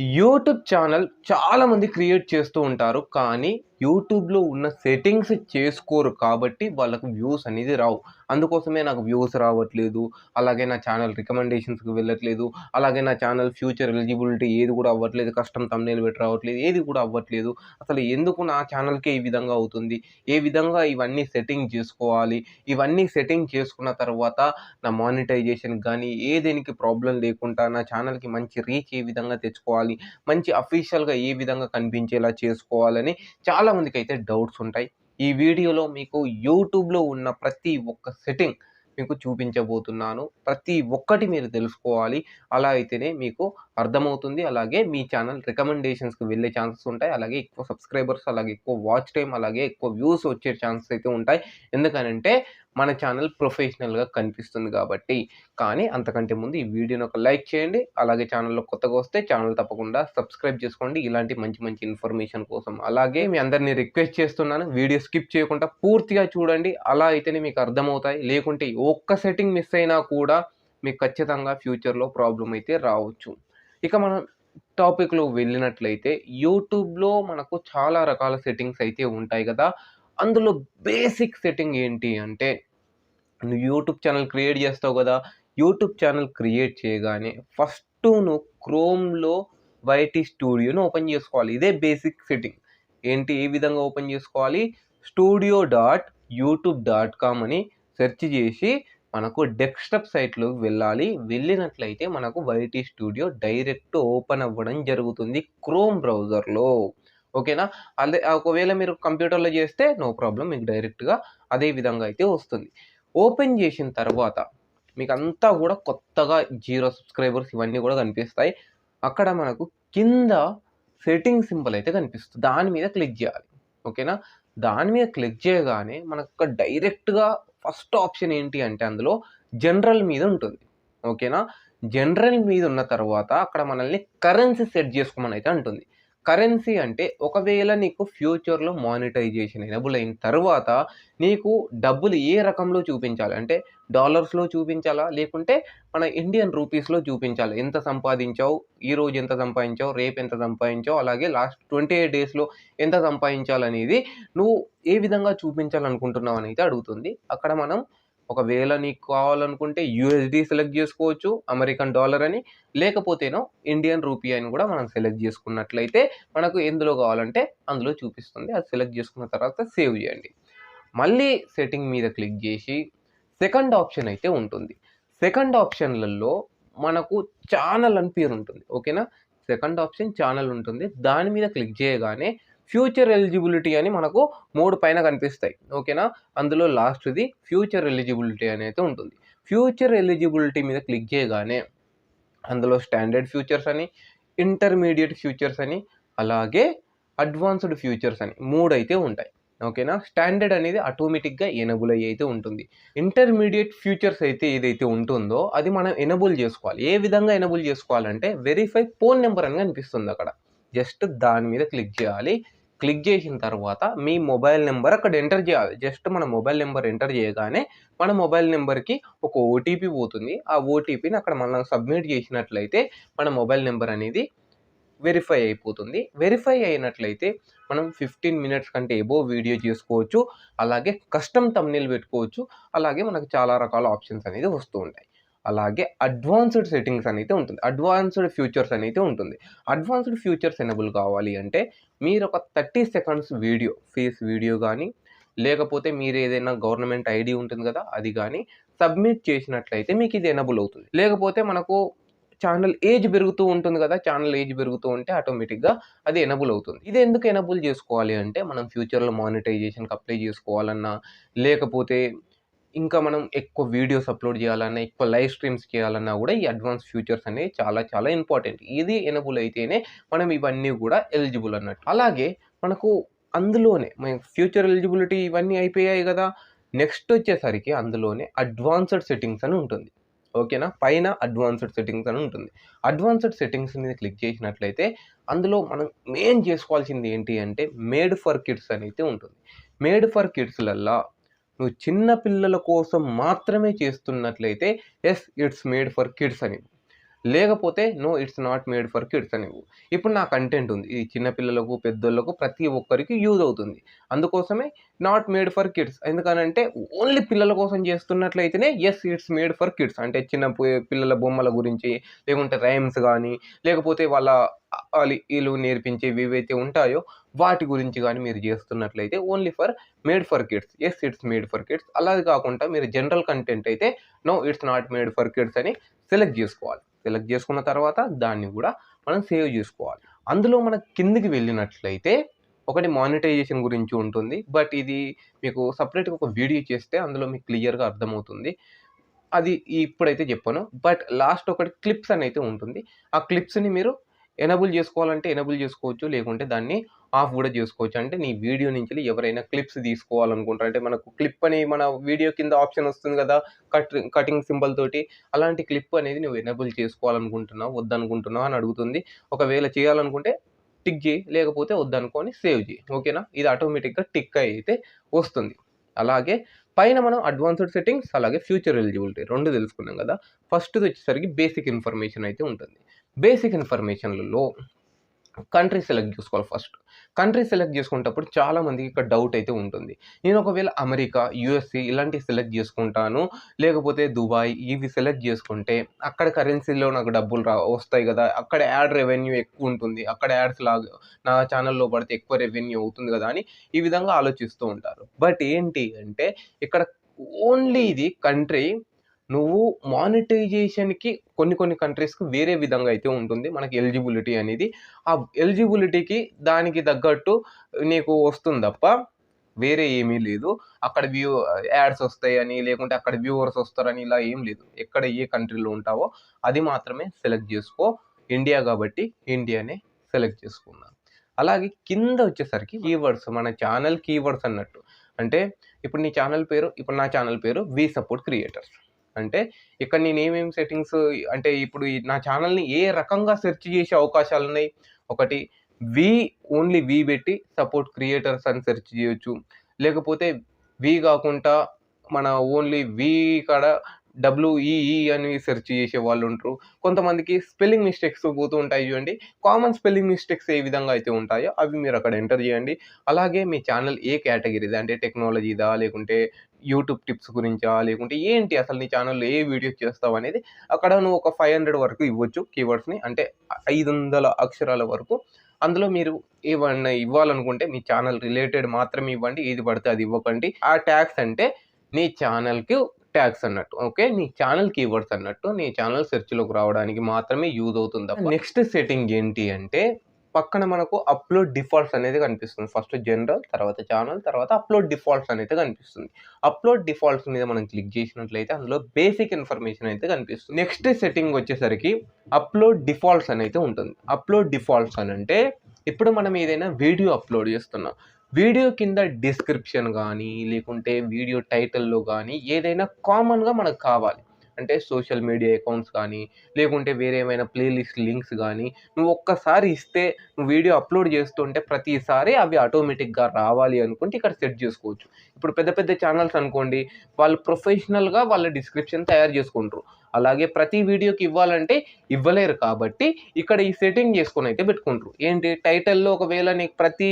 YouTube channel చాలామంది create చేస్తూ ఉంటారు కానీ యూట్యూబ్లో ఉన్న సెట్టింగ్స్ చేసుకోరు కాబట్టి వాళ్ళకు వ్యూస్ అనేది రావు. అందుకోసమే నాకు వ్యూస్ రావట్లేదు. అలాగే నా ఛానల్ రికమెండేషన్స్కి వెళ్ళట్లేదు. అలాగే నా ఛానల్ ఫ్యూచర్ ఎలిజిబిలిటీ ఏది కూడా అవ్వట్లేదు. కష్టం తమ్నేలు పెట్టి రావట్లేదు. ఏది కూడా అవ్వట్లేదు. అసలు ఎందుకు నా ఛానల్కే ఈ విధంగా అవుతుంది? ఏ విధంగా ఇవన్నీ సెట్టింగ్ చేసుకోవాలి? ఇవన్నీ సెట్టింగ్ చేసుకున్న తర్వాత నా మానిటైజేషన్ కానీ ఏ దేనికి ప్రాబ్లం లేకుండా నా ఛానల్కి మంచి రీచ్ ఏ విధంగా తెచ్చుకోవాలి? మంచి అఫీషియల్గా ఏ విధంగా కనిపించేలా చేసుకోవాలని చాలా చాలామందికి అయితే డౌట్స్ ఉంటాయి. ఈ వీడియోలో మీకు యూట్యూబ్లో ఉన్న ప్రతి ఒక్క సెట్టింగ్ మీకు చూపించబోతున్నాను. ప్రతి ఒక్కటి మీరు తెలుసుకోవాలి. అలా అయితేనే మీకు అర్థమవుతుంది. అలాగే మీ ఛానల్ రికమెండేషన్స్కి వెళ్ళే ఛాన్సెస్ ఉంటాయి. అలాగే ఎక్కువ సబ్స్క్రైబర్స్ అలాగే ఎక్కువ వాచ్ టైం అలాగే ఎక్కువ వ్యూస్ వచ్చే ఛాన్సెస్ అయితే ఉంటాయి. ఎందుకనంటే మన ఛానల్ ప్రొఫెషనల్గా కనిపిస్తుంది కాబట్టి. కానీ అంతకంటే ముందు ఈ వీడియోని ఒక లైక్ చేయండి. అలాగే ఛానల్లో కొత్తగా వస్తే ఛానల్ తప్పకుండా సబ్స్క్రైబ్ చేసుకోండి. ఇలాంటి మంచి మంచి ఇన్ఫర్మేషన్ కోసం. అలాగే మీ అందరినీ రిక్వెస్ట్ చేస్తున్నాను. వీడియో స్కిప్ చేయకుండా పూర్తిగా చూడండి. అలా అయితేనే మీకు అర్థమవుతాయి. లేకుంటే ఒక్క సెట్టింగ్ మిస్ అయినా కూడా మీకు ఖచ్చితంగా ఫ్యూచర్లో ప్రాబ్లం అయితే రావచ్చు. ఇక మనం టాపిక్లో వెళ్ళినట్లయితే యూట్యూబ్లో మనకు చాలా రకాల సెట్టింగ్స్ అయితే ఉంటాయి కదా. అందులో బేసిక్ సెట్టింగ్ ఏంటి అంటే నువ్వు యూట్యూబ్ ఛానల్ క్రియేట్ చేస్తావు కదా. యూట్యూబ్ ఛానల్ క్రియేట్ చేయగానే ఫస్ట్ నువ్వు క్రోమ్లో వైటీ స్టూడియోను ఓపెన్ చేసుకోవాలి. ఇదే బేసిక్ సెట్టింగ్ ఏంటి? ఏ విధంగా ఓపెన్ చేసుకోవాలి? Studio dot YouTube dot com అని సెర్చ్ చేసి మనకు డెస్క్టాప్ సైట్లోకి వెళ్ళాలి. వెళ్ళినట్లయితే మనకు వైటీ స్టూడియో డైరెక్ట్ ఓపెన్ అవ్వడం జరుగుతుంది క్రోమ్ బ్రౌజర్లో. ఓకేనా? అదే ఒకవేళ మీరు కంప్యూటర్లో చేస్తే నో ప్రాబ్లం మీకు డైరెక్ట్గా అదే విధంగా అయితే వస్తుంది. ఓపెన్ చేసిన తర్వాత మీకు అంతా కూడా కొత్తగా జీరో సబ్స్క్రైబర్స్ ఇవన్నీ కూడా కనిపిస్తాయి. అక్కడ మనకు కింద సెట్టింగ్ సింబల్ అయితే కనిపిస్తుంది. దాని మీద క్లిక్ చేయాలి. ఓకేనా? దాని మీద క్లిక్ చేయగానే మనకు డైరెక్ట్గా ఫస్ట్ ఆప్షన్ ఏంటి అంటే అందులో జనరల్ మీద ఉంటుంది. ఓకేనా? జనరల్ మీద ఉన్న తర్వాత అక్కడ మనల్ని కరెన్సీ సెట్ చేసుకోమని అయితే అంటుంది. కరెన్సీ అంటే ఒకవేళ నీకు ఫ్యూచర్లో మానిటైజేషన్ ఎనబుల్ అయిన తర్వాత నీకు డబ్బులు ఏ రకంలో చూపించాలి? అంటే డాలర్స్లో చూపించాలా? లేకుంటే మన ఇండియన్ రూపీస్లో చూపించాలి. ఎంత సంపాదించావు? ఈ రోజు ఎంత సంపాదించావు? రేపు ఎంత సంపాదించావు? అలాగే లాస్ట్ ట్వంటీ ఎయిట్ డేస్లో ఎంత సంపాదించాలనేది నువ్వు ఏ విధంగా చూపించాలనుకుంటున్నావు అనేది అయితే అడుగుతుంది. అక్కడ మనం ఒకవేళ నీకు కావాలనుకుంటే యూఎస్డి సెలెక్ట్ చేసుకోవచ్చు అమెరికన్ డాలర్ అని. లేకపోతేనో ఇండియన్ రూపీ అని కూడా మనం సెలెక్ట్ చేసుకున్నట్లయితే మనకు ఎందులో కావాలంటే అందులో చూపిస్తుంది. అది సెలెక్ట్ చేసుకున్న తర్వాత సేవ్ చేయండి. మళ్ళీ సెట్టింగ్ మీద క్లిక్ చేసి సెకండ్ ఆప్షన్ అయితే ఉంటుంది. సెకండ్ ఆప్షన్లలో మనకు ఛానల్ అని పేరు ఉంటుంది ఓకేనా సెకండ్ ఆప్షన్ ఛానల్ ఉంటుంది. దాని మీద క్లిక్ చేయగానే ఫ్యూచర్ ఎలిజిబిలిటీ అని మనకు మూడు పైన కనిపిస్తాయి. ఓకేనా? అందులో లాస్ట్ది ఫ్యూచర్ ఎలిజిబిలిటీ అనేది ఉంటుంది. ఫ్యూచర్ ఎలిజిబిలిటీ మీద క్లిక్ చేయగానే అందులో స్టాండర్డ్ ఫ్యూచర్స్ అని ఇంటర్మీడియట్ ఫ్యూచర్స్ అని అలాగే అడ్వాన్స్డ్ ఫ్యూచర్స్ అని మూడు అయితే ఉంటాయి. ఓకేనా? స్టాండర్డ్ అనేది ఆటోమేటిక్గా ఎనబుల్ అయ్యి అయితే ఉంటుంది. ఇంటర్మీడియట్ ఫ్యూచర్స్ అయితే ఏదైతే ఉంటుందో అది మనం ఎనబుల్ చేసుకోవాలి. ఏ విధంగా ఎనబుల్ చేసుకోవాలంటే వెరిఫై ఫోన్ నెంబర్ అని కనిపిస్తుంది అక్కడ. జస్ట్ దాని మీద క్లిక్ చేయాలి. క్లిక్ చేసిన తర్వాత మీ మొబైల్ నెంబర్ అక్కడ ఎంటర్ చేయాలి. జస్ట్ మన మొబైల్ నెంబర్ ఎంటర్ చేయగానే మన మొబైల్ నెంబర్కి ఒక ఓటీపీ పోతుంది. ఆ ఓటీపీని అక్కడ మనం సబ్మిట్ చేసినట్లయితే మన మొబైల్ నెంబర్ అనేది వెరిఫై అయిపోతుంది. వెరిఫై అయినట్లయితే మనం ఫిఫ్టీన్ మినిట్స్ కంటే ఏబో వీడియో చేసుకోవచ్చు. అలాగే కస్టమ్ తమ్నీల్ పెట్టుకోవచ్చు. అలాగే మనకు చాలా రకాల ఆప్షన్స్ అనేది వస్తూ ఉంటాయి. అలాగే అడ్వాన్స్డ్ సెట్టింగ్స్ అనేది ఉంటుంది. అడ్వాన్స్డ్ ఫ్యూచర్స్ అనేది ఉంటుంది. అడ్వాన్స్డ్ ఫ్యూచర్స్ ఎనబుల్ కావాలి అంటే మీరు ఒక thirty seconds video face video కానీ లేకపోతే మీరు ఏదైనా గవర్నమెంట్ ఐడి ఉంటుంది కదా అది కానీ సబ్మిట్ చేసినట్లయితే మీకు ఇది ఎనబుల్ అవుతుంది. లేకపోతే మనకు ఛానల్ ఏజ్ పెరుగుతూ ఉంటుంది కదా ఛానల్ ఏజ్ పెరుగుతూ ఉంటే ఆటోమేటిక్గా అది ఎనబుల్ అవుతుంది. ఇది ఎందుకు ఎనబుల్ చేసుకోవాలి అంటే మనం ఫ్యూచర్లో మానిటైజేషన్కి అప్లై చేసుకోవాలన్నా లేకపోతే ఇంకా మనం ఎక్కువ వీడియోస్ అప్లోడ్ చేయాలన్నా ఎక్కువ లైవ్ స్ట్రీమ్స్ చేయాలన్నా కూడా ఈ అడ్వాన్స్ ఫ్యూచర్స్ అనేవి చాలా చాలా ఇంపార్టెంట్. ఇది ఎనబుల్ అయితేనే మనం ఇవన్నీ కూడా ఎలిజిబుల్ అన్నట్టు. అలాగే మనకు అందులోనే మన ఫ్యూచర్ ఎలిజిబిలిటీ ఇవన్నీ అయిపోయాయి కదా. నెక్స్ట్ వచ్చేసరికి అందులోనే అడ్వాన్స్డ్ సెట్టింగ్స్ అని ఉంటుంది. ఓకేనా? పైన అడ్వాన్స్డ్ సెట్టింగ్స్ అని ఉంటుంది. అడ్వాన్స్డ్ సెట్టింగ్స్ మీద క్లిక్ చేసినట్లయితే అందులో మనం మెయిన్ చేసుకోవాల్సింది ఏంటి అంటే మేడ్ ఫర్ కిడ్స్ అనేది ఉంటుంది. మేడ్ ఫర్ కిడ్స్లల్లా నువ్వు చిన్న పిల్లల కోసం మాత్రమే చేస్తున్నట్లయితే yes it's made for kids అని. లేకపోతే no it's not made for kids అని. ఇప్పుడు నా కంటెంట్ ఉంది. ఇది చిన్నపిల్లలకు పెద్దోళ్ళకు ప్రతి ఒక్కరికి యూజ్ అవుతుంది. అందుకోసమే నాట్ మేడ్ ఫర్ కిడ్స్ ఎందుకనంటే ఓన్లీ పిల్లల కోసం చేస్తున్నట్లయితేనే yes it's made for kids అంటే చిన్న పిల్లల బొమ్మల గురించి లేకుంటే రైమ్స్ కానీ లేకపోతే వాళ్ళ వాళ్ళు వీళ్ళు నేర్పించేవి ఏవైతే ఉంటాయో వాటి గురించి కానీ మీరు చేస్తున్నట్లయితే only for made for kids yes it's made for kids అలాగే కాకుండా మీరు జనరల్ కంటెంట్ అయితే no it's not made for kids అని సెలెక్ట్ చేసుకోవాలి. సెలెక్ట్ చేసుకున్న తర్వాత దాన్ని కూడా మనం సేవ్ చేసుకోవాలి. అందులో మన కిందికి వెళ్ళినట్లయితే ఒకటి మానిటైజేషన్ గురించి ఉంటుంది. బట్ ఇది మీకు సపరేట్గా ఒక వీడియో చేస్తే అందులో మీకు క్లియర్గా అర్థమవుతుంది. అది ఇప్పుడైతే చెప్పాను. బట్ లాస్ట్ ఒకటి క్లిప్స్ అని అయితే ఉంటుంది. ఆ క్లిప్స్ని మీరు ఎనబుల్ చేసుకోవాలంటే ఎనబుల్ చేసుకోవచ్చు లేకుంటే దాన్ని ఆఫ్ కూడా చేసుకోవచ్చు. అంటే నీ వీడియో నుంచి ఎవరైనా క్లిప్స్ తీసుకోవాలనుకుంటారు. అంటే మనకు క్లిప్ అని మన వీడియో కింద ఆప్షన్ వస్తుంది కదా కట్ కటింగ్ సింబల్ తోటి. అలాంటి క్లిప్ అనేది నువ్వు ఎనబుల్ చేసుకోవాలనుకుంటున్నావు వద్దనుకుంటున్నావు అని అడుగుతుంది. ఒకవేళ చేయాలనుకుంటే టిక్ చేయి లేకపోతే వద్దనుకొని సేవ్ చేయి. ఓకేనా? ఇది ఆటోమేటిక్గా టిక్ అయితే వస్తుంది. అలాగే పైన మనం అడ్వాన్స్డ్ సెట్టింగ్స్ అలాగే ఫ్యూచర్ ఎలిజిబిలిటీ రెండు తెలుసుకున్నాం కదా. ఫస్ట్ది వచ్చేసరికి బేసిక్ ఇన్ఫర్మేషన్ అయితే ఉంటుంది. బేసిక్ ఇన్ఫర్మేషన్లలో కంట్రీ సెలెక్ట్ చేసుకోవాలి ఫస్ట్. కంట్రీ సెలెక్ట్ చేసుకునేటప్పుడు చాలామందికి ఇక్కడ డౌట్ అయితే ఉంటుంది. నేను ఒకవేళ అమెరికా యుఎస్సి ఇలాంటివి సెలెక్ట్ చేసుకుంటాను లేకపోతే దుబాయ్ ఇవి సెలెక్ట్ చేసుకుంటే అక్కడ కరెన్సీలో నాకు డబ్బులు రా వస్తాయి కదా అక్కడ యాడ్ రెవెన్యూ ఎక్కువ ఉంటుంది. అక్కడ యాడ్స్ లాగా నా ఛానల్లో పడితే ఎక్కువ రెవెన్యూ అవుతుంది కదా అని ఈ విధంగా ఆలోచిస్తూ ఉంటారు. బట్ ఏంటి అంటే ఇక్కడ ఓన్లీ ఇది కంట్రీ నువ్వు మానిటైజేషన్కి కొన్ని కొన్ని కంట్రీస్కి వేరే విధంగా అయితే ఉంటుంది. మనకి ఎలిజిబిలిటీ అనేది. ఆ ఎలిజిబిలిటీకి దానికి తగ్గట్టు నీకు వస్తుంది తప్ప వేరే ఏమీ లేదు. అక్కడ వ్యూ యాడ్స్ వస్తాయని లేకుంటే అక్కడ వ్యూవర్స్ వస్తారని ఇలా ఏం లేదు. ఎక్కడ ఏ కంట్రీలో ఉంటావో అది మాత్రమే సెలెక్ట్ చేసుకో. ఇండియా కాబట్టి ఇండియానే సెలెక్ట్ చేసుకున్నాను అలాగే కింద వచ్చేసరికి కీవర్డ్స్ మన ఛానల్ కీవర్డ్స్ అన్నట్టు. అంటే ఇప్పుడు నీ ఛానల్ పేరు ఇప్పుడు నా ఛానల్ పేరు వి సపోర్ట్ క్రియేటర్స్ అంటే ఇక్కడ నేను ఏమేమి సెట్టింగ్స్ అంటే ఇప్పుడు ఈ నా ఛానల్ని ఏ రకంగా సెర్చ్ చేసే అవకాశాలు ఉన్నాయి ఒకటి వి ఓన్లీ వి పెట్టి సపోర్ట్ క్రియేటర్స్ అని సెర్చ్ చేయొచ్చు. లేకపోతే వి కాకుండా మన ఓన్లీ వి కాడ డబ్ల్యూఈఈ అని సెర్చ్ చేసే వాళ్ళు ఉంటారు. కొంతమందికి స్పెల్లింగ్ మిస్టేక్స్ పోతూ ఉంటాయి చూడండి. కామన్ స్పెల్లింగ్ మిస్టేక్స్ ఏ విధంగా అయితే ఉంటాయో అవి మీరు అక్కడ ఎంటర్ చేయండి. అలాగే మీ ఛానల్ ఏ కేటగిరీదా? అంటే టెక్నాలజీదా? లేకుంటే యూట్యూబ్ టిప్స్ గురించా లేకుంటే ఏంటి అసలు నీ ఛానల్లో ఏ వీడియోస్ చేస్తావు అనేది అక్కడ నువ్వు ఒక ఫైవ్ హండ్రెడ్ వరకు ఇవ్వచ్చు కీవర్డ్స్ని అంటే ఐదు వందల అక్షరాల వరకు. అందులో మీరు ఏమన్నా ఇవ్వాలనుకుంటే మీ ఛానల్ రిలేటెడ్ మాత్రమే ఇవ్వండి ఏది పడితే అది ఇవ్వకండి. ఆ ట్యాక్స్ అంటే నీ ఛానల్కి ట్యాగ్స్ అన్నట్టు ఓకే? నీ ఛానల్ కీవర్డ్స్ అన్నట్టు నీ ఛానల్ సెర్చ్లోకి రావడానికి మాత్రమే యూజ్ అవుతుంది నెక్స్ట్ సెట్టింగ్ ఏంటి అంటే పక్కన మనకు అప్లోడ్ డిఫాల్ట్స్ అనేది కనిపిస్తుంది. ఫస్ట్ జనరల్ తర్వాత ఛానల్ తర్వాత అప్లోడ్ డిఫాల్ట్స్ అనేది కనిపిస్తుంది. అప్లోడ్ డిఫాల్ట్స్ మీద మనం క్లిక్ చేసినట్లయితే అందులో బేసిక్ ఇన్ఫర్మేషన్ అయితే కనిపిస్తుంది. నెక్స్ట్ సెట్టింగ్ వచ్చేసరికి అప్లోడ్ డిఫాల్ట్స్ అని అయితే ఉంటుంది. అప్లోడ్ డిఫాల్ట్స్ అని అంటే ఇప్పుడు మనం ఏదైనా వీడియో అప్లోడ్ చేస్తున్నాం. వీడియో కింద డిస్క్రిప్షన్ కానీ లేకుంటే వీడియో టైటిల్లో కానీ ఏదైనా కామన్గా మనకు కావాలి. అంటే సోషల్ మీడియా అకౌంట్స్ కానీ లేకుంటే వేరే ఏమైనా ప్లేలిస్ట్ లింక్స్ కానీ నువ్వు ఒక్కసారి ఇస్తే నువ్వు వీడియో అప్లోడ్ చేస్తుంటే ప్రతిసారి అవి ఆటోమేటిక్గా రావాలి అనుకుంటే ఇక్కడ సెట్ చేసుకోవచ్చు. ఇప్పుడు పెద్ద పెద్ద ఛానల్స్ అనుకోండి వాళ్ళు ప్రొఫెషనల్గా వాళ్ళ డిస్క్రిప్షన్ తయారు చేసుకుంటారు. అలాగే ప్రతి వీడియోకి ఇవ్వాలంటే ఇవ్వలేరు కాబట్టి ఇక్కడ ఈ సెట్టింగ్ చేసుకొని అయితే పెట్టుకుంటారు. ఏంటి? టైటిల్లో ఒకవేళ నీకు ప్రతి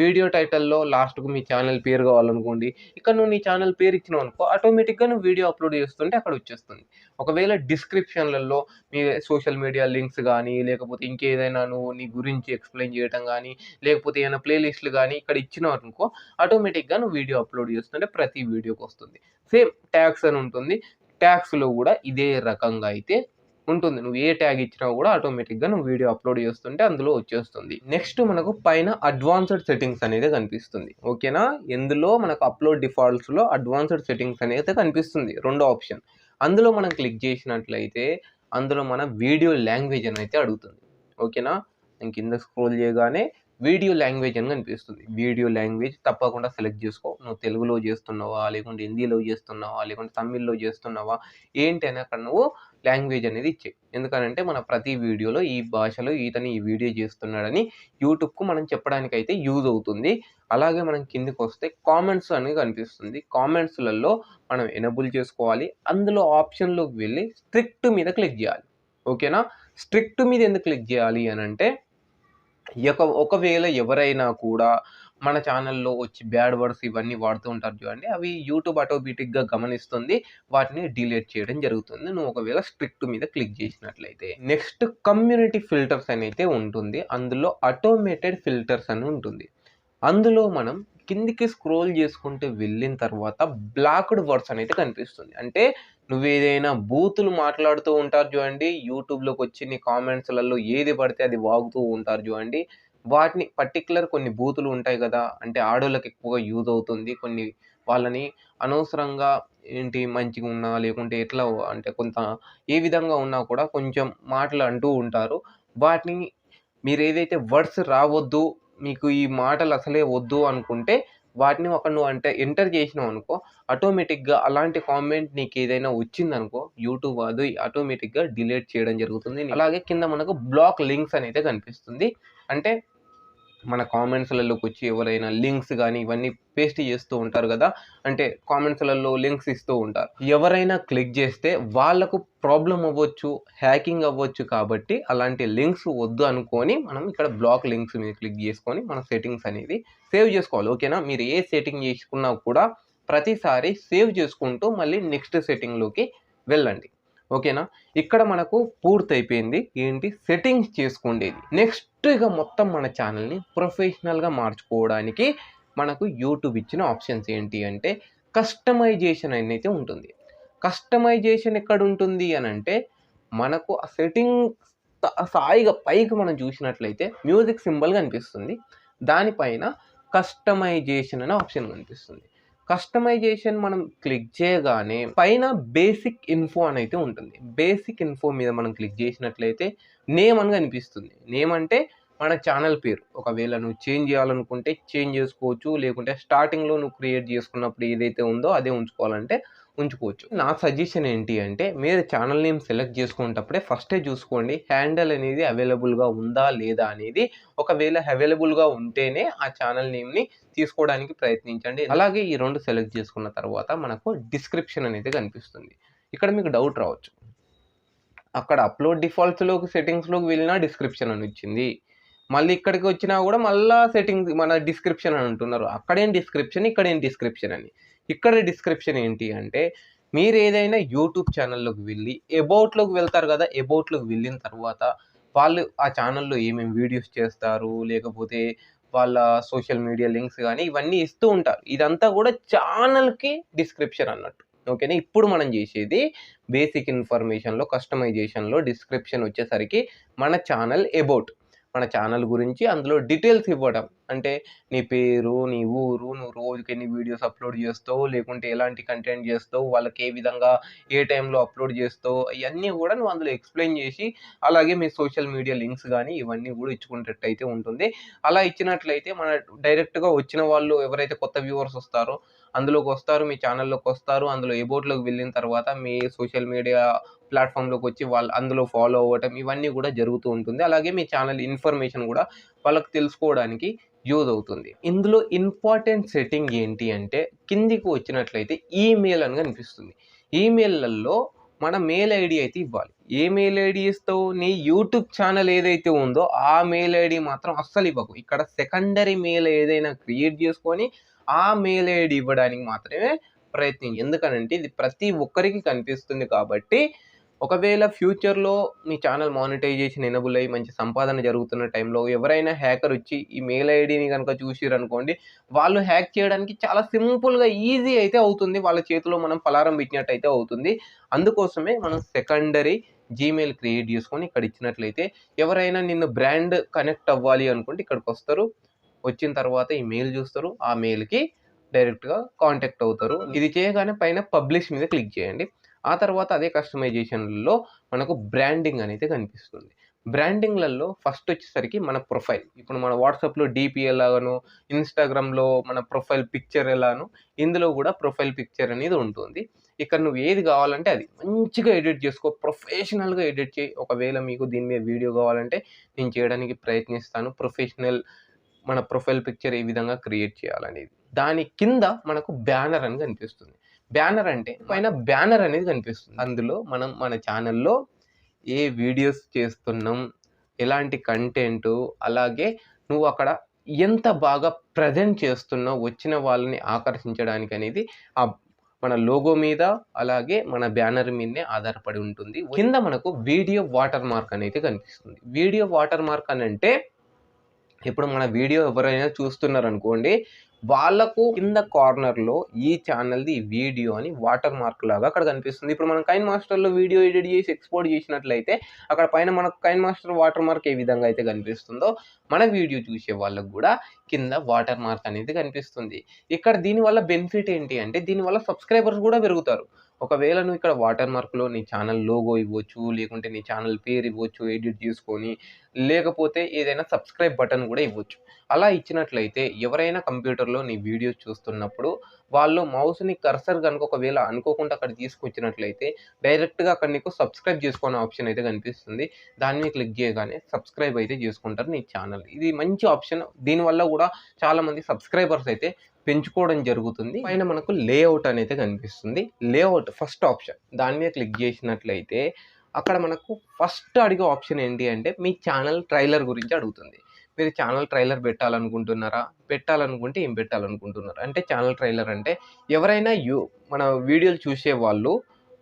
వీడియో టైటిల్లో లాస్ట్కు మీ ఛానల్ పేరు కావాలనుకోండి ఇక్కడ నువ్వు నీ ఛానల్ పేరు ఇచ్చినావు అనుకో ఆటోమేటిక్గా నువ్వు వీడియో అప్లోడ్ చేస్తుంటే అక్కడ వచ్చేస్తుంది. ఒకవేళ డిస్క్రిప్షన్లలో మీ సోషల్ మీడియా లింక్స్ కానీ లేకపోతే ఇంకేదైనా నువ్వు నీ గురించి ఎక్స్ప్లెయిన్ చేయడం కానీ లేకపోతే ఏమైనా ప్లేలిస్ట్లు కానీ ఇక్కడ ఇచ్చినావు అనుకో ఆటోమేటిక్గా నువ్వు వీడియో అప్లోడ్ చేస్తుంటే ప్రతి వీడియోకి వస్తుంది. సేమ్ ట్యాక్స్ అని ఉంటుంది. ట్యాగ్స్లో కూడా ఇదే రకంగా అయితే ఉంటుంది. నువ్వు ఏ ట్యాగ్ ఇచ్చినా కూడా ఆటోమేటిక్గా నువ్వు వీడియో అప్లోడ్ చేస్తుంటే అందులో వచ్చేస్తుంది. నెక్స్ట్ మనకు పైన అడ్వాన్స్డ్ సెట్టింగ్స్ అనేది కనిపిస్తుంది. ఓకేనా? ఎందులో మనకు అప్లోడ్ డిఫాల్ట్స్లో అడ్వాన్స్డ్ సెట్టింగ్స్ అనేది కనిపిస్తుంది. రెండో ఆప్షన్. అందులో మనం క్లిక్ చేసినట్లయితే అందులో మన వీడియో లాంగ్వేజ్ అని అయితే అడుగుతుంది. ఓకేనా? నేను కింద స్క్రోల్ చేయగానే వీడియో లాంగ్వేజ్ అని కనిపిస్తుంది. వీడియో లాంగ్వేజ్ తప్పకుండా సెలెక్ట్ చేసుకో. నువ్వు తెలుగులో చేస్తున్నావా? లేకుంటే హిందీలో చేస్తున్నావా? లేకుంటే తమిళ్ళో చేస్తున్నావా? ఏంటి అని అక్కడ నువ్వు లాంగ్వేజ్ అనేది ఇచ్చే. ఎందుకనంటే మన ప్రతి వీడియోలో ఈ భాషలో ఈతని ఈ వీడియో చేస్తున్నాడని యూట్యూబ్కు మనం చెప్పడానికి అయితే యూజ్ అవుతుంది. అలాగే మనం కిందికి వస్తే కామెంట్స్ అనేది కనిపిస్తుంది. కామెంట్స్లలో మనం ఎనబుల్ చేసుకోవాలి. అందులో ఆప్షన్లోకి వెళ్ళి స్ట్రిక్ట్ మీద క్లిక్ చేయాలి. ఓకేనా? స్ట్రిక్ట్ మీద ఎందుకు క్లిక్ చేయాలి అని అంటే ఒక ఒకవేళ ఎవరైనా కూడా మన ఛానల్లో వచ్చి బ్యాడ్ వర్డ్స్ ఇవన్నీ వాడుతూ ఉంటారు చూడండి అవి యూట్యూబ్ ఆటోమేటిక్గా గమనిస్తుంది వాటిని డిలీట్ చేయడం జరుగుతుంది. నువ్వు ఒకవేళ స్ట్రిక్ట్ మీద క్లిక్ చేసినట్లయితే. నెక్స్ట్ కమ్యూనిటీ ఫిల్టర్స్ అని అయితే ఉంటుంది. అందులో ఆటోమేటెడ్ ఫిల్టర్స్ అని ఉంటుంది. అందులో మనం కిందికి స్క్రోల్ చేసుకుంటూ వెళ్ళిన తర్వాత బ్లాక్డ్ వర్డ్స్ అనేది కనిపిస్తుంది. అంటే నువ్వు ఏదైనా బూతులు మాట్లాడుతూ ఉంటారు చూడండి యూట్యూబ్లోకి వచ్చి నీ కామెంట్స్లలో ఏది పడితే అది వాగుతూ ఉంటారు చూడండి. వాటిని పర్టికులర్ కొన్ని బూతులు ఉంటాయి కదా అంటే ఆడోళ్ళకి ఎక్కువగా యూజ్ అవుతుంది. కొన్ని వాళ్ళని అనవసరంగా ఏంటి మంచిగా ఉన్నా లేకుంటే ఎట్లా అంటే కొంత ఏ విధంగా ఉన్నా కూడా కొంచెం మాటలు అంటూ ఉంటారు. వాటిని మీరు ఏదైతే వర్డ్స్ రావద్దు మీకు ఈ మాటలు అసలే వద్దు అనుకుంటే వాటిని ఒక నువ్వు అంటే ఎంటర్ చేసినావు అనుకో ఆటోమేటిక్గా అలాంటి కామెంట్ నీకు ఏదైనా వచ్చిందనుకో యూట్యూబ్ అది ఆటోమేటిక్గా డిలీట్ చేయడం జరుగుతుంది. అలాగే కింద మనకు బ్లాక్ లింక్స్ అనేది కనిపిస్తుంది. అంటే మన కామెంట్స్లలోకి వచ్చి ఎవరైనా లింక్స్ కానీ ఇవన్నీ పేస్ట్ చేస్తూ ఉంటారు కదా అంటే కామెంట్స్లలో లింక్స్ ఇస్తూ ఉంటారు. ఎవరైనా క్లిక్ చేస్తే వాళ్ళకు ప్రాబ్లం అవ్వచ్చు హ్యాకింగ్ అవ్వచ్చు కాబట్టి అలాంటి లింక్స్ వద్దు అనుకొని మనం ఇక్కడ బ్లాక్ లింక్స్ మీద క్లిక్ చేసుకొని మన సెట్టింగ్స్ అనేది సేవ్ చేసుకోవాలి. ఓకేనా? మీరు ఏ సెట్టింగ్ చేసుకున్నా కూడా ప్రతిసారి సేవ్ చేసుకుంటూ మళ్ళీ నెక్స్ట్ సెట్టింగ్లోకి వెళ్ళండి. ఓకేనా? ఇక్కడ మనకు పూర్తయిపోయింది. ఏంటి? సెట్టింగ్స్ చేసుకుండేది. నెక్స్ట్ ఇక మొత్తం మన ఛానల్ని ప్రొఫెషనల్గా మార్చుకోవడానికి మనకు యూట్యూబ్ ఇచ్చిన ఆప్షన్స్ ఏంటి అంటే కస్టమైజేషన్ అనేది ఉంటుంది. కస్టమైజేషన్ ఎక్కడ ఉంటుంది అని అంటే మనకు ఆ సెట్టింగ్ సాయిగా పైకి మనం చూసినట్లయితే మ్యూజిక్ సింబల్ కనిపిస్తుంది. దానిపైన కస్టమైజేషన్ అనే ఆప్షన్ కనిపిస్తుంది. కస్టమైజేషన్ మనం క్లిక్ చేయగానే పైన బేసిక్ ఇన్ఫో అని అయితే ఉంటుంది. బేసిక్ ఇన్ఫో మీద మనం క్లిక్ చేసినట్లయితే నేమ్ అని కనిపిస్తుంది. నేమ్ అంటే మన ఛానల్ పేరు. ఒకవేళ నువ్వు చేంజ్ చేయాలనుకుంటే చేంజ్ చేసుకోవచ్చు. లేకుంటే స్టార్టింగ్లో నువ్వు క్రియేట్ చేసుకున్నప్పుడు ఏదైతే ఉందో అదే ఉంచుకోవాలంటే ఉంచుకోవచ్చు. నా సజెషన్ ఏంటి అంటే మీరు ఛానల్ నేమ్ సెలెక్ట్ చేసుకునేటప్పుడే ఫస్టే చూసుకోండి హ్యాండిల్ అనేది అవైలబుల్గా ఉందా లేదా అనేది. ఒకవేళ అవైలబుల్గా ఉంటేనే ఆ ఛానల్ నేమ్ని తీసుకోవడానికి ప్రయత్నించండి. అలాగే ఈ రెండు సెలెక్ట్ చేసుకున్న తర్వాత మనకు డిస్క్రిప్షన్ అనేది కనిపిస్తుంది. ఇక్కడ మీకు డౌట్ రావచ్చు. అక్కడ అప్లోడ్ డిఫాల్ట్స్లోకి సెట్టింగ్స్లోకి వెళ్ళినా డిస్క్రిప్షన్ అని వచ్చింది. మళ్ళీ ఇక్కడికి వచ్చినా కూడా మళ్ళీ సెట్టింగ్స్ మన డిస్క్రిప్షన్ అని అంటున్నారు. అక్కడేం డిస్క్రిప్షన్ ఇక్కడేం డిస్క్రిప్షన్ అని. ఇక్కడ డిస్క్రిప్షన్ ఏంటి అంటే మీరు ఏదైనా యూట్యూబ్ ఛానల్లోకి వెళ్ళి అబౌట్లోకి వెళ్తారు కదా అబౌట్లోకి వెళ్ళిన తర్వాత వాళ్ళు ఆ ఛానల్లో ఏమేమి వీడియోస్ చేస్తారు లేకపోతే వాళ్ళ సోషల్ మీడియా లింక్స్ కానీ ఇవన్నీ ఇస్తూ ఉంటారు. ఇదంతా కూడా ఛానల్కి డిస్క్రిప్షన్ అన్నట్టు. ఓకేనా? ఇప్పుడు మనం చేసేది బేసిక్ ఇన్ఫర్మేషన్లో కస్టమైజేషన్లో డిస్క్రిప్షన్ వచ్చేసరికి మన ఛానల్ అబౌట్ మన ఛానల్ గురించి అందులో డీటెయిల్స్ ఇవ్వడం. అంటే నీ పేరు నీ ఊరు నువ్వు రోజుకి ఎన్ని వీడియోస్ అప్లోడ్ చేస్తావు లేకుంటే ఎలాంటి కంటెంట్ చేస్తావు వాళ్ళకి ఏ విధంగా ఏ టైంలో అప్లోడ్ చేస్తావు ఇవన్నీ కూడా నువ్వు అందులో ఎక్స్ప్లెయిన్ చేసి అలాగే మీ సోషల్ మీడియా లింక్స్ కానీ ఇవన్నీ కూడా ఇచ్చుకునేటట్టయితే ఉంటుంది. అలా ఇచ్చినట్లయితే మన డైరెక్ట్గా వచ్చిన వాళ్ళు ఎవరైతే కొత్త వ్యూవర్స్ వస్తారో అందులోకి వస్తారు మీ ఛానల్లోకి వస్తారు అందులో ఎబోట్లోకి వెళ్ళిన తర్వాత మీ సోషల్ మీడియా ప్లాట్ఫామ్లోకి వచ్చి వాళ్ళు అందులో ఫాలో అవ్వటం ఇవన్నీ కూడా జరుగుతూ ఉంటుంది. అలాగే మీ ఛానల్ ఇన్ఫర్మేషన్ కూడా వాళ్ళకి తెలుసుకోవడానికి యూజ్ అవుతుంది. ఇందులో ఇంపార్టెంట్ సెట్టింగ్ ఏంటి అంటే కిందికి వచ్చినట్లయితే ఈమెయిల్ అని కనిపిస్తుంది. ఈమెయిల్లలో మన మెయిల్ ఐడి అయితే ఇవ్వాలి. ఏ మెయిల్ ఐడి ఇస్తావు? నీ యూట్యూబ్ ఛానల్ ఏదైతే ఉందో ఆ మెయిల్ ఐడి మాత్రం అస్సలు ఇవ్వకు. ఇక్కడ సెకండరీ మెయిల్ ఏదైనా క్రియేట్ చేసుకొని ఆ మెయిల్ ఐడి ఇవ్వడానికి మాత్రమే ప్రయత్నం ఎందుకనంటే ఇది ప్రతి ఒక్కరికి కనిపిస్తుంది కాబట్టి ఒకవేళ ఫ్యూచర్లో మీ ఛానల్ మానిటైజేషన్ ఎనబుల్ అయ్యి మంచి సంపాదన జరుగుతున్న టైంలో ఎవరైనా హ్యాకర్ వచ్చి ఈ మెయిల్ ఐడిని కనుక చూసిరనుకోండి వాళ్ళు హ్యాక్ చేయడానికి చాలా సింపుల్గా ఈజీ అయితే అవుతుంది. వాళ్ళ చేతిలో మనం పలారం ఇచ్చినట్టయితే అవుతుంది. అందుకోసమే మనం సెకండరీ జీమెయిల్ క్రియేట్ చేసుకొని ఇక్కడ ఇచ్చినట్లయితే ఎవరైనా నిన్ను బ్రాండ్ కనెక్ట్ అవ్వాలి అనుకుంటే ఇక్కడికి వస్తారు. వచ్చిన తర్వాత ఈ మెయిల్ చూస్తారు. ఆ మెయిల్కి డైరెక్ట్గా కాంటాక్ట్ అవుతారు. ఇది చేయగానే పైన పబ్లిష్ మీద క్లిక్ చేయండి. ఆ తర్వాత అదే కస్టమైజేషన్లో మనకు బ్రాండింగ్ అనేది కనిపిస్తుంది. బ్రాండింగ్లలో ఫస్ట్ వచ్చేసరికి మన ప్రొఫైల్. ఇప్పుడు మన వాట్సాప్లో డిపి ఎలాగను ఇన్స్టాగ్రామ్లో మన ప్రొఫైల్ పిక్చర్ ఎలాను ఇందులో కూడా ప్రొఫైల్ పిక్చర్ అనేది ఉంటుంది. ఇక్కడ నువ్వు ఏది కావాలంటే అది మంచిగా ఎడిట్ చేసుకో ప్రొఫెషనల్గా ఎడిట్ చేయి. ఒకవేళ మీకు దీని మీద వీడియో కావాలంటే నేను చేయడానికి ప్రయత్నిస్తాను. ప్రొఫెషనల్ మన ప్రొఫైల్ పిక్చర్ ఏ విధంగా క్రియేట్ చేయాలనేది. దాని కింద మనకు బ్యానర్ అని కనిపిస్తుంది. బ్యానర్ అంటే పైన బ్యానర్ అనేది కనిపిస్తుంది. అందులో మనం మన ఛానల్లో ఏ వీడియోస్ చేస్తున్నాం ఎలాంటి కంటెంటు అలాగే నువ్వు అక్కడ ఎంత బాగా ప్రజెంట్ చేస్తున్నావు వచ్చిన వాళ్ళని ఆకర్షించడానికి అనేది ఆ మన లోగో మీద అలాగే మన బ్యానర్ మీదనే ఆధారపడి ఉంటుంది. కింద మనకు వీడియో వాటర్ మార్క్ అనేది కనిపిస్తుంది. వీడియో వాటర్ మార్క్ అని అంటే ఇప్పుడు మన వీడియో ఎవరైనా చూస్తున్నారు అనుకోండి వాళ్ళకు కింద కార్నర్లో ఈ ఛానల్ది వీడియో అని వాటర్ మార్క్ లాగా అక్కడ కనిపిస్తుంది. ఇప్పుడు మనం కైన్ మాస్టర్లో వీడియో ఎడిట్ చేసి ఎక్స్పోర్ట్ చేసినట్లయితే అక్కడ పైన మనకు కైన్ మాస్టర్ వాటర్ మార్క్ ఏ విధంగా అయితే కనిపిస్తుందో మన వీడియో చూసే వాళ్ళకు కూడా కింద వాటర్ మార్క్ అనేది కనిపిస్తుంది. ఇక్కడ దీనివల్ల బెనిఫిట్ ఏంటి అంటే దీనివల్ల సబ్స్క్రైబర్స్ కూడా పెరుగుతారు. ఒకవేళ నువ్వు ఇక్కడ వాటర్ మార్క్లో నీ ఛానల్ లోగో ఇవ్వచ్చు లేకుంటే నీ ఛానల్ పేరు ఇవ్వచ్చు ఎడిట్ చేసుకొని లేకపోతే ఏదైనా సబ్స్క్రైబ్ బటన్ కూడా ఇవ్వచ్చు. అలా ఇచ్చినట్లయితే ఎవరైనా కంప్యూటర్లో నీ వీడియోస్ చూస్తున్నప్పుడు వాళ్ళు మౌస్ని కర్సర్ కనుక ఒకవేళ అనుకోకుండా అక్కడ తీసుకొచ్చినట్లయితే డైరెక్ట్గా అక్కడ నీకు సబ్స్క్రైబ్ చేసుకునే ఆప్షన్ అయితే కనిపిస్తుంది. దాన్ని క్లిక్ చేయగానే సబ్స్క్రైబ్ అయితే చేసుకుంటారు నీ ఛానల్. ఇది మంచి ఆప్షన్. దీనివల్ల కూడా చాలామంది సబ్స్క్రైబర్స్ అయితే పెంచుకోవడం జరుగుతుంది. పైన మనకు లేఅవుట్ అనేది కనిపిస్తుంది. లేఅవుట్ ఫస్ట్ ఆప్షన్ దాని మీద క్లిక్ చేసినట్లయితే అక్కడ మనకు ఫస్ట్ అడిగే ఆప్షన్ ఏంటి అంటే మీ ఛానల్ ట్రైలర్ గురించి అడుగుతుంది. మీరు ఛానల్ ట్రైలర్ పెట్టాలనుకుంటున్నారా? పెట్టాలనుకుంటే ఏం పెట్టాలనుకుంటున్నారు? అంటే ఛానల్ ట్రైలర్ అంటే ఎవరైనా యూ మన వీడియోలు చూసే వాళ్ళు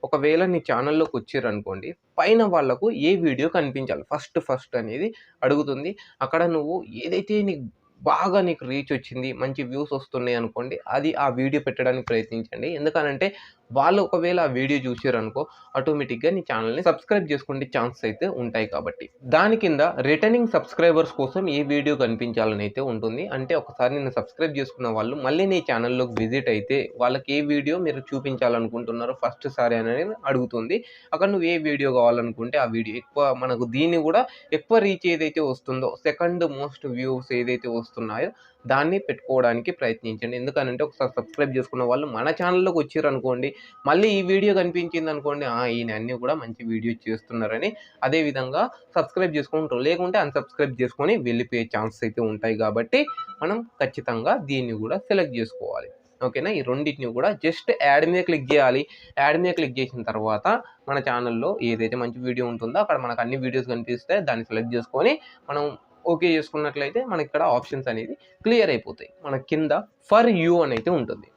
ఒకవేళ నీ ఛానల్లోకి వచ్చారు అనుకోండి పైన వాళ్ళకు ఏ వీడియో కనిపించాలి? ఫస్ట్ ఫస్ట్ అనేది అడుగుతుంది. అక్కడ నువ్వు ఏదైతే నీ బాగా నీకు రీచ్ వచ్చింది మంచి వ్యూస్ వస్తున్నాయి అనుకోండి అది ఆ వీడియో పెట్టడానికి ప్రయత్నించండి. ఎందుకనంటే వాళ్ళు ఒకవేళ ఆ వీడియో చూసారనుకో ఆటోమేటిక్గా నీ ఛానల్ని సబ్స్క్రైబ్ చేసుకునే ఛాన్సెస్ అయితే ఉంటాయి కాబట్టి. దాని కింద రిటర్నింగ్ సబ్స్క్రైబర్స్ కోసం ఏ వీడియో కనిపించాలని అయితే ఉంటుంది. అంటే ఒకసారి నేను సబ్స్క్రైబ్ చేసుకున్న వాళ్ళు మళ్ళీ నీ ఛానల్లోకి విజిట్ అయితే వాళ్ళకి ఏ వీడియో మీరు చూపించాలనుకుంటున్నారో ఫస్ట్ సారి అనేది అడుగుతుంది. అక్కడ నువ్వు ఏ వీడియో కావాలనుకుంటే ఆ వీడియో ఎక్కువ మనకు దీన్ని కూడా ఎక్కువ రీచ్ ఏదైతే వస్తుందో సెకండ్ మోస్ట్ వ్యూస్ ఏదైతే వస్తున్నాయో దాన్ని పెట్టుకోవడానికి ప్రయత్నించండి. ఎందుకనంటే ఒకసారి సబ్స్క్రైబ్ చేసుకున్న వాళ్ళు మన ఛానల్లోకి వచ్చారు అనుకోండి మళ్ళీ ఈ వీడియో కనిపించింది అనుకోండి ఈయన అన్నీ కూడా మంచి వీడియో చేస్తున్నారని అదే విధంగా సబ్స్క్రైబ్ చేసుకుంటారు. లేకుంటే అన్సబ్స్క్రైబ్ చేసుకొని వెళ్ళిపోయే ఛాన్సెస్ అయితే ఉంటాయి కాబట్టి మనం ఖచ్చితంగా దీన్ని కూడా సెలెక్ట్ చేసుకోవాలి. ఓకేనా? ఈ రెండింటిని కూడా జస్ట్ యాడ్ మీద క్లిక్ చేయాలి. యాడ్ మీద క్లిక్ చేసిన తర్వాత మన ఛానల్లో ఏదైతే మంచి వీడియో ఉంటుందో అక్కడ మనకు అన్ని వీడియోస్ కనిపిస్తే దాన్ని సెలెక్ట్ చేసుకొని మనం ఓకే చేసుకున్నట్లయితే మనకి ఇక్కడ ఆప్షన్స్ అనేది క్లియర్ అయిపోతాయి. మన కింద ఫర్ యూ అని అయితే ఉంటుంది.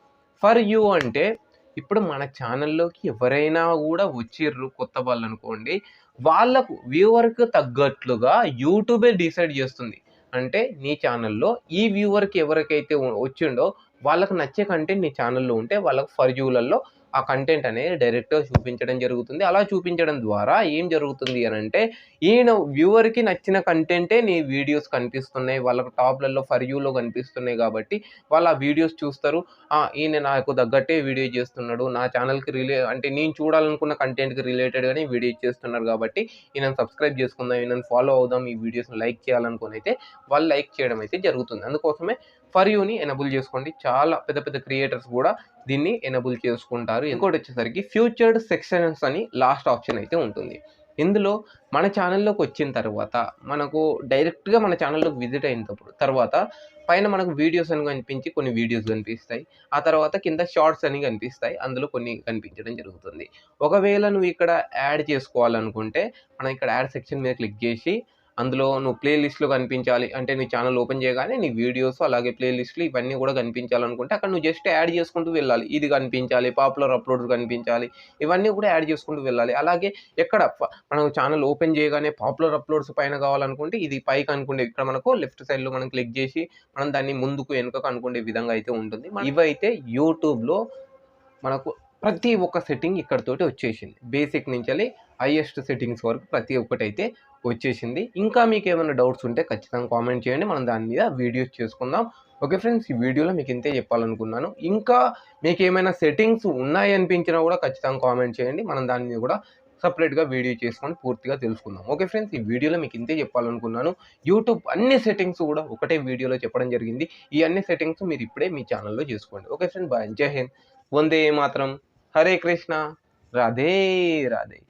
ఫర్ యూ అంటే ఇప్పుడు మన ఛానల్లోకి ఎవరైనా కూడా వచ్చిర్రు కొత్త వాళ్ళు అనుకోండి వాళ్ళకు వ్యూవర్కి తగ్గట్లుగా యూట్యూబే డిసైడ్ చేస్తుంది. అంటే నీ ఛానల్లో ఈ వ్యూవర్కి ఎవరికైతే వచ్చిండో వాళ్ళకు నచ్చే కంటెంట్ నీ ఛానల్లో ఉంటే వాళ్ళకు ఫర్ యూలల్లో ఆ కంటెంట్ అనేది డైరెక్ట్గా చూపించడం జరుగుతుంది. అలా చూపించడం ద్వారా ఏం జరుగుతుంది అని అంటే ఈయన వ్యూవర్కి నచ్చిన కంటెంటే నీ వీడియోస్ కనిపిస్తున్నాయి. వాళ్ళకు టాప్లలో ఫర్ యూలో కనిపిస్తున్నాయి కాబట్టి వాళ్ళు ఆ వీడియోస్ చూస్తారు. ఈయన నాకు తగ్గట్టే వీడియో చేస్తున్నాడు. నా ఛానల్కి రిలే అంటే నేను చూడాలనుకున్న కంటెంట్కి రిలేటెడ్గానే వీడియో చేస్తున్నారు కాబట్టి ఈయన సబ్స్క్రైబ్ చేసుకుందాం ఈయన ఫాలో అవుదాం ఈ వీడియోస్ని లైక్ చేయాలనుకుని అయితే వాళ్ళు లైక్ చేయడం అయితే జరుగుతుంది. అందుకోసమే ఫర్ యూని ఎనబుల్ చేసుకోండి. చాలా పెద్ద పెద్ద క్రియేటర్స్ కూడా దీన్ని ఎనబుల్ చేసుకుంటారు. ఇంకోటి వచ్చేసరికి ఫ్యూచర్డ్ సెక్షన్స్ అని లాస్ట్ ఆప్షన్ అయితే ఉంటుంది. ఇందులో మన ఛానల్లోకి వచ్చిన తర్వాత మనకు డైరెక్ట్గా మన ఛానల్లోకి విజిట్ అయినప్పుడు తర్వాత పైన మనకు వీడియోస్ అని కనిపించి కొన్ని వీడియోస్ కనిపిస్తాయి. ఆ తర్వాత కింద షార్ట్స్ అని కనిపిస్తాయి. అందులో కొన్ని కనిపించడం జరుగుతుంది. ఒకవేళ నువ్వు ఇక్కడ యాడ్ చేసుకోవాలనుకుంటే మనం ఇక్కడ యాడ్ సెక్షన్ మీద క్లిక్ చేసి అందులో నువ్వు ప్లే లిస్ట్లో కనిపించాలి అంటే నీ ఛానల్ ఓపెన్ చేయగానే నీ వీడియోస్ అలాగే ప్లే లిస్ట్లు ఇవన్నీ కూడా కనిపించాలనుకుంటే అక్కడ నువ్వు జస్ట్ యాడ్ చేసుకుంటూ వెళ్ళాలి. ఇది కనిపించాలి పాపులర్ అప్లోడ్స్ కనిపించాలి ఇవన్నీ కూడా యాడ్ చేసుకుంటూ వెళ్ళాలి. అలాగే ఎక్కడ మనం ఛానల్ ఓపెన్ చేయగానే పాపులర్ అప్లోడ్స్ పైన కావాలనుకుంటే ఇది పైకి అనుకుంటే ఇక్కడ మనకు లెఫ్ట్ సైడ్లో మనం క్లిక్ చేసి మనం దాన్ని ముందుకు వెనుకకు అనుకునే విధంగా అయితే ఉంటుంది. ఇవైతే యూట్యూబ్లో మనకు ప్రతి ఒక్క సెట్టింగ్ ఇక్కడతోటి వచ్చేసింది. బేసిక్ నుంచి హైయెస్ట్ సెట్టింగ్స్ వరకు ప్రతి ఒక్కటి అయితే వచ్చేసింది. ఇంకా మీకు ఏమైనా డౌట్స్ ఉంటే ఖచ్చితంగా కామెంట్ చేయండి. మనం దాని మీద వీడియోస్ చేసుకుందాం. ఓకే ఫ్రెండ్స్ ఈ వీడియోలో మీకు ఇంతే చెప్పాలనుకున్నాను. ఇంకా మీకు ఏమైనా సెట్టింగ్స్ ఉన్నాయి అనిపించినా కూడా ఖచ్చితంగా కామెంట్ చేయండి. మనం దాని మీద కూడా సపరేట్గా వీడియో చేసుకొని పూర్తిగా తెలుసుకుందాం. ఓకే ఫ్రెండ్స్ ఈ వీడియోలో మీకు ఇంతే చెప్పాలనుకున్నాను. యూట్యూబ్ అన్ని సెట్టింగ్స్ కూడా ఒకటే వీడియోలో చెప్పడం జరిగింది. ఈ అన్ని సెట్టింగ్స్ మీరు ఇప్పుడే మీ ఛానల్లో చేసుకోండి. Okay friends bye. జై హింద్. వందే మాత్రం. హరే కృష్ణ. రాధే రాధే.